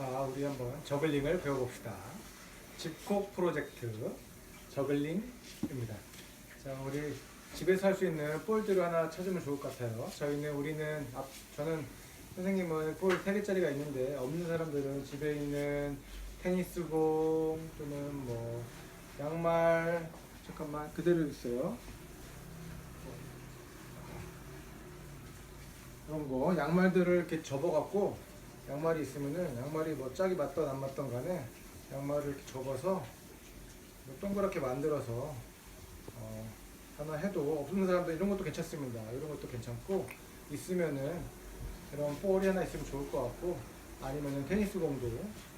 자, 우리 한번 저글링을 배워봅시다. 집콕 프로젝트 저글링입니다. 자, 우리 집에서 할 수 있는 볼들을 하나 찾으면 좋을 것 같아요. 저희는 우리는 앞, 저는 선생님은 볼 3개짜리가 있는데 없는 사람들은 집에 있는 테니스공 또는 뭐 양말 잠깐만 그대로 있어요. 그런 거 양말들을 이렇게 접어갖고 양말이 있으면은 양말이 뭐 짝이 맞던 안 맞던 간에 양말을 이렇게 접어서 뭐 동그랗게 만들어서 어, 하나 해도 없는 사람들 이런 것도 괜찮습니다. 이런 것도 괜찮고 있으면은 이런 볼이 하나 있으면 좋을 것 같고 아니면은 테니스 공도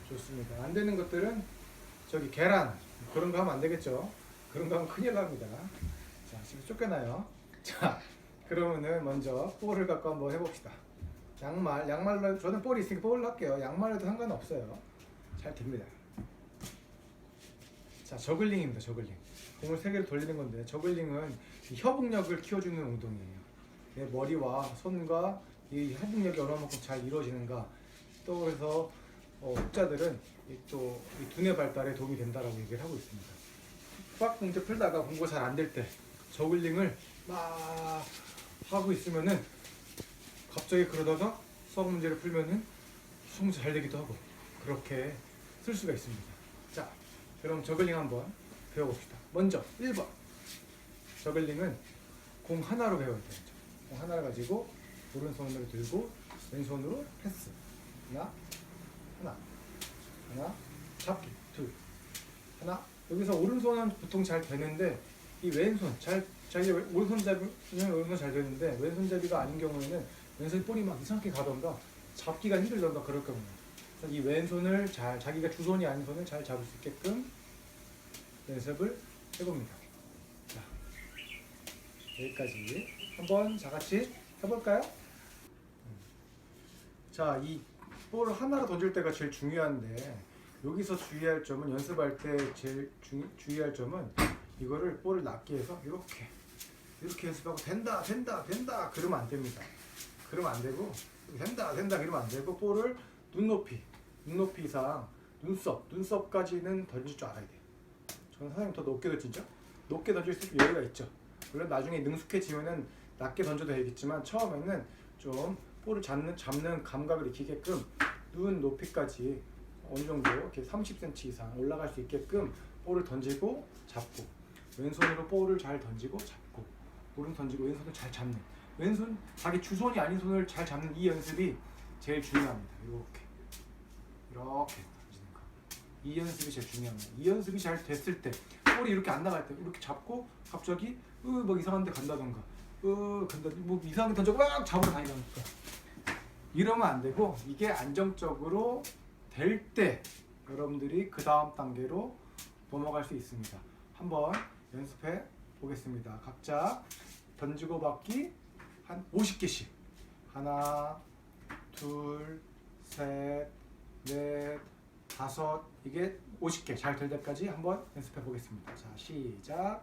좋습니다. 안 되는 것들은 저기 계란 그런 거 하면 안 되겠죠. 그런 거 하면 큰일 납니다. 자 지금 쫓겨나요. 자 그러면은 먼저 볼을 갖고 한번 해봅시다. 양말, 양말로 저는 볼이 있으니까 볼로 할게요. 양말로도 상관없어요. 잘 됩니다. 자, 저글링입니다. 저글링. 공을 세 개를 돌리는 건데 저글링은 이 협응력을 키워주는 운동이에요. 내 머리와 손과 이 협응력이 얼마만큼 잘 이루어지는가. 또 그래서 어, 학자들은 이 또이 두뇌 발달에 도움이 된다라고 얘기를 하고 있습니다. 수학 문제 풀다가 공부가 잘안 될 때 저글링을 막 하고 있으면은 갑자기 그러다가 수학 문제를 풀면은 수학 문제 잘 되기도 하고 그렇게 쓸 수가 있습니다. 자, 그럼 저글링 한번 배워봅시다. 먼저 1번 저글링은 공 하나로 배워야 돼요. 공 하나를 가지고 오른손으로 들고 왼손으로 패스 하나 하나 하나 잡기 둘 하나 여기서 오른손은 보통 잘 되는데 이 왼손 잘 자기 오른손잡이는 오른손 잘 되는데 왼손잡이가 아닌 경우에는 왼손 볼이 막 이상하게 가던가 잡기가 힘들던가 그럴 경우 그래서 이 왼손을 잘 자기가 주손이 아닌 손을 잘 잡을 수 있게끔 연습을 해봅니다. 자 여기까지 한번 다 같이 해볼까요? 자, 이 볼을 하나로 던질 때가 제일 중요한데 여기서 주의할 점은 연습할 때 제일 주, 주의할 점은 이거를 볼을 낮게 해서 이렇게 이렇게 연습하고 된다 된다 된다 그러면 안 됩니다. 그러면 안 되고 된다 된다 그러면 안 되고 볼을 눈높이 눈높이 이상 눈썹 눈썹까지는 던질 줄 알아야 돼요. 저는 선생님 더 높게 던지죠? 높게 던질 수 있는 여유가 있죠. 물론 나중에 능숙해지면은 낮게 던져도 되겠지만 처음에는 좀 볼을 잡는 잡는 감각을 익히게끔 눈 높이까지 어느 정도 이렇게 30cm 이상 올라갈 수 있게끔 볼을 던지고 잡고 왼손으로 볼을 잘 던지고 잡고 오른 던지고 왼손을 잘 잡는 왼손 자기 주손이 아닌 손을 잘 잡는 이 연습이 제일 중요합니다. 이렇게 이렇게 던지는 거. 이 연습이 제일 중요합니다. 이 연습이 잘 됐을 때 볼이 이렇게 안 나갈 때 이렇게 잡고 갑자기 으뭐 이상한 데 간다던가 으 간다 뭐 이상하게 던져고 막 잡으러 다니다니까 이러면 안 되고 이게 안정적으로 될 때 여러분들이 그 다음 단계로 넘어갈 수 있습니다. 한번 연습해 보겠습니다. 각자 던지고 받기 한 50개씩. 하나 둘 셋, 넷, 다섯. 이게 50개. 잘 될 때까지 한번 연습해 보겠습니다. 자 시작